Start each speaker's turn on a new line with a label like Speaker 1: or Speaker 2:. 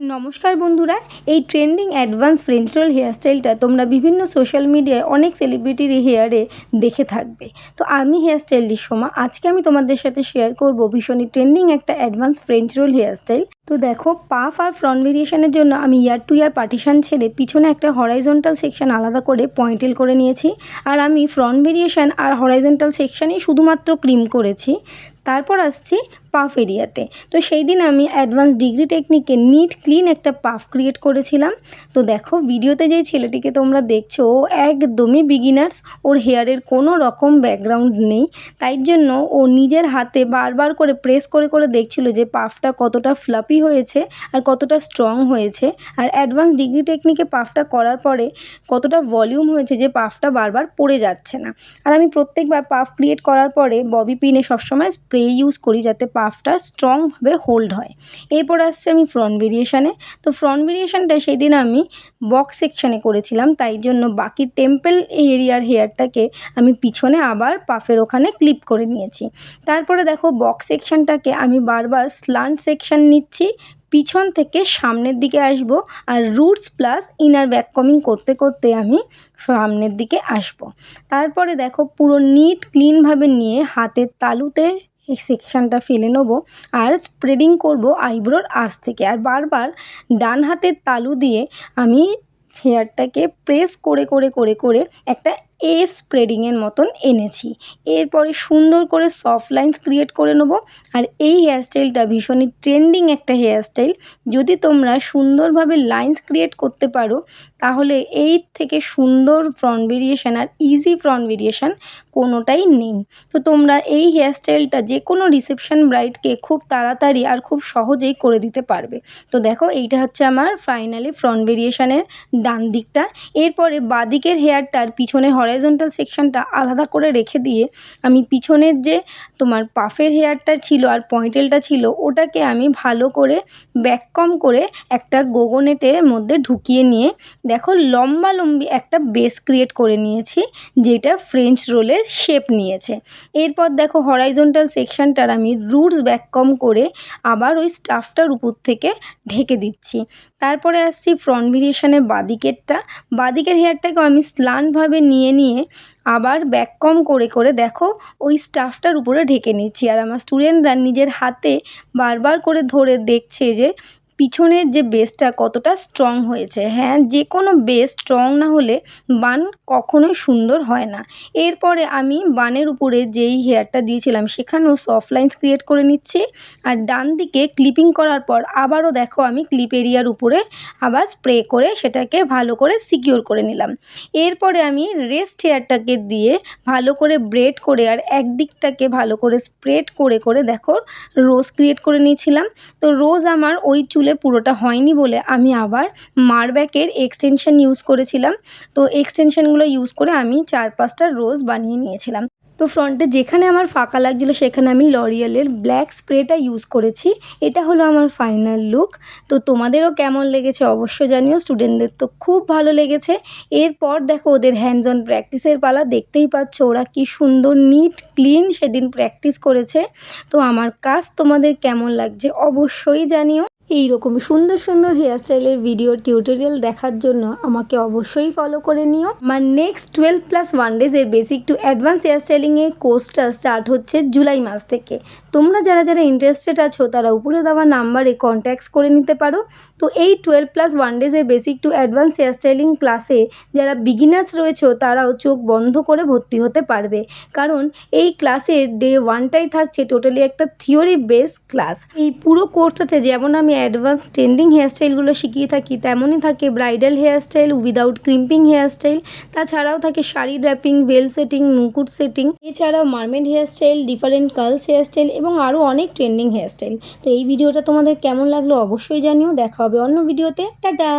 Speaker 1: নমস্কার বন্ধুরা, এই ট্রেন্ডিং অ্যাডভান্স ফ্রেঞ্চ রোল হেয়ারস্টাইলটা তোমরা বিভিন্ন সোশ্যাল মিডিয়ায় অনেক সেলিব্রিটির হেয়ারে দেখে থাকবে। তো আমি হেয়ারস্টাইলির সময় আজকে আমি তোমাদের সাথে শেয়ার করব ভীষণই ট্রেন্ডিং একটা অ্যাডভান্স ফ্রেঞ্চ রোল হেয়ারস্টাইল তো দেখো পাফ আর ফ্রন্ট ভেরিয়েশনের জন্য আমি ইয়ার টু ইয়ার পার্টিশন ছেড়ে পিছনে একটা হরাইজন্টাল সেকশন আলাদা করে পয়েন্টেল করে নিয়েছি। আর আমি ফ্রন্ট ভেরিয়েশন আর হরাইজন্টাল সেকশনেই শুধুমাত্র ক্রিম করেছি। তারপর আসছি পাফ এরিয়াতে তো। সেই দিন আমি অ্যাডভান্স ডিগ্রি টেকনিকে নিট ক্লিন একটা পাফ ক্রিয়েট করেছিলাম। তো দেখো, ভিডিওতে যেই ছেলেটিকে তোমরা দেখছ, ও একদমই বিগিনার্স ওর হেয়ারের কোনো রকম ব্যাকগ্রাউন্ড নেই। তাই জন্য ও নিজের হাতে বারবার করে প্রেস করে করে দেখছিল যে পাফটা কতটা ফ্লাপি হয়েছে আর কতটা স্ট্রং হয়েছে। আর অ্যাডভান্স ডিগ্রি টেকনিকে পাফটা করার পরে কতটা ভলিউম হয়েছে যে পাফটা বারবার পড়ে যাচ্ছে না। আর আমি প্রত্যেকবার পাফ ক্রিয়েট করার পরে ববি পিনে সবসময় স্প্রে ইউজ করি যাতে পাফটা স্ট্রংভাবে হোল্ড হয়। এরপর আসছে আমি ফ্রন্ট ভেরিয়েশানে তো ফ্রন্ট ভেরিয়েশানটা সেই দিন আমি বক্স সেকশানে করেছিলাম, তাই জন্য বাকি টেম্পেল এরিয়ার হেয়ারটাকে আমি পিছনে আবার পাফের ওখানে ক্লিপ করে নিয়েছি। তারপরে দেখো বক্স সেকশানটাকে আমি বারবার স্লান্ট সেকশান নিচ্ছি, পিছন থেকে সামনের দিকে আসব আর রুটস প্লাস ইনার ব্যাককমিং করতে করতে আমি সামনের দিকে আসব। তারপরে দেখো পুরো নিট ক্লিনভাবে নিয়ে হাতের তালুতে এই সেকশানটা ফেলে নেব আর স্প্রেডিং করব আইব্রোর আর্স থেকে। আর বারবার ডান হাতের তালু দিয়ে আমি হেয়ারটাকে প্রেস করে করে করে করে একটা এ স্প্রেডিংয়ের মতন এনেছি। এরপরে সুন্দর করে সফট লাইন্স ক্রিয়েট করে নেব। আর এই হেয়ারস্টাইলটা ভীষণই ট্রেন্ডিং একটা হেয়ারস্টাইল যদি তোমরা সুন্দরভাবে লাইন্স ক্রিয়েট করতে পারো, তাহলে এই থেকে সুন্দর ফ্রন্ট ভেরিয়েশান আর ইজি ফ্রন্ট ভেরিয়েশান কোনোটাই নেই। তো তোমরা এই হেয়ারস্টাইলটা যে কোনো রিসেপশন ব্রাইডকে খুব তাড়াতাড়ি আর খুব সহজেই করে দিতে পারবে। তো দেখো, এইটা হচ্ছে আমার ফাইনালি ফ্রন্ট ভেরিয়েশানের ডান দিকটা। এরপরে বাদিকের হেয়ারটার পিছনে হরাইজন্টাল সেকশনটা আলাদা করে রেখে দিয়ে আমি পিছনের যে তোমার পাফের হেয়ারটা ছিল আর পয়েন্টেলটা ছিল, ওটাকে আমি ভালো করে ব্যাককম করে একটা গোগোনেটের মধ্যে ঢুকিয়ে নিয়ে, দেখো লম্বা লম্বি একটা বেস ক্রিয়েট করে নিয়েছি, যেটা ফ্রেঞ্চ রোলের শেপ নিয়েছে। এরপর দেখো হরাইজন্টাল সেকশনটার আমি রুটস ব্যাককম করে আবার ওই স্টাফটার উপর থেকে ঢেকে দিচ্ছি। তারপরে আসছি ফ্রন্ট ভেরিয়েশনের বাদিকেরটা। বাদিকের হেয়ারটাকেও আমি স্লানভাবে নিয়ে নিয়ে আবার ব্যাক কম করে করে দেখো ওই স্টাফটার উপরে ঢেকে নিচ্ছি। আর আমার স্টুডেন্টরা নিজের হাতে বারবার করে ধরে দেখছে যে পিছনের যে বেসটা কতটা স্ট্রং হয়েছে হ্যাঁ যে কোনো বেস স্ট্রং না হলে বান কখনোই সুন্দর হয় না। এরপরে আমি বানের উপরে যেই হেয়ারটা দিয়েছিলাম, সেখানেও সফট লাইন্স ক্রিয়েট করে নিচ্ছি। আর ডান দিকে ক্লিপিং করার পর আবারও দেখো আমি ক্লিপ এরিয়ার উপরে আবার স্প্রে করে সেটাকে ভালো করে সিকিওর করে নিলাম। এরপরে আমি রেস্ট হেয়ারটাকে দিয়ে ভালো করে ব্রেড করে আর একদিকটাকে ভালো করে স্প্রেড করে করে দেখো রোজ ক্রিয়েট করে নিয়েছিলাম। তো রোজ আমার ওই চুলে পুরোটা হয়নি বলে আমি আবার মারব্যাকের এক্সটেনশন ইউজ করেছিলাম। তো এক্সটেনশনগুলো ইউজ করে আমি চার পাঁচটা রোজ বানিয়ে নিয়েছিলাম। তো ফ্রন্টে যেখানে আমার ফাঁকা লাগছিল সেখানে আমি লরিয়ালের ব্ল্যাক স্প্রেটা ইউজ করেছি। এটা হলো আমার ফাইনাল লুক তো তোমাদেরও কেমন লেগেছে অবশ্যই জানিও। স্টুডেন্টদের তো খুব ভালো লেগেছে। এরপর দেখো ওদের হ্যান্ডস অন প্র্যাকটিসের পালা। দেখতেই পাচ্ছ ওরা কি সুন্দর নিট ক্লিন সেদিন প্র্যাকটিস করেছে। তো আমার কাজ তোমাদের কেমন লাগছে অবশ্যই জানিও। এই রকম সুন্দর সুন্দর হেয়ারস্টাইলের ভিডিও টিউটোরিয়াল দেখার জন্য আমাকে অবশ্যই ফলো করে নিও। আমার নেক্সট টুয়েলভ প্লাস ওয়ান ডেজের বেসিক টু অ্যাডভান্স হেয়ারস্টাইলিংয়ের কোর্সটা স্টার্ট হচ্ছে জুলাই মাস থেকে। তোমরা যারা যারা ইন্টারেস্টেড আছো, তারা উপরে দেওয়া নাম্বারে কন্ট্যাক্টস করে নিতে পারো। তো এই টুয়েলভ প্লাস ওয়ান ডেজের বেসিক টু অ্যাডভান্স হেয়ারস্টাইলিং ক্লাসে যারা বিগিনার্স রয়েছে, তারাও চোখ বন্ধ করে ভর্তি হতে পারবে। কারণ এই ক্লাসের ডে ওয়ানটাই থাকছে টোটালি একটা থিওরি বেস ক্লাস এই পুরো কোর্সটাতে যেমন আমি অ্যাডভান্স ট্রেন্ডিং হেয়ারস্টাইলগুলো শিখিয়ে থাকি, তেমনই থাকে bridal hairstyle without crimping hairstyle তাছাড়াও থাকে শাড়ি ড্র্যাপিং বেল সেটিং মুকুট সেটিং এছাড়াও mermaid hairstyle different curls hairstyle এবং আরও অনেক ট্রেন্ডিং হেয়ারস্টাইল তো এই ভিডিওটা তোমাদের কেমন লাগল অবশ্যই জানিও, দেখা হবে অন্য ভিডিওতে, টাটা!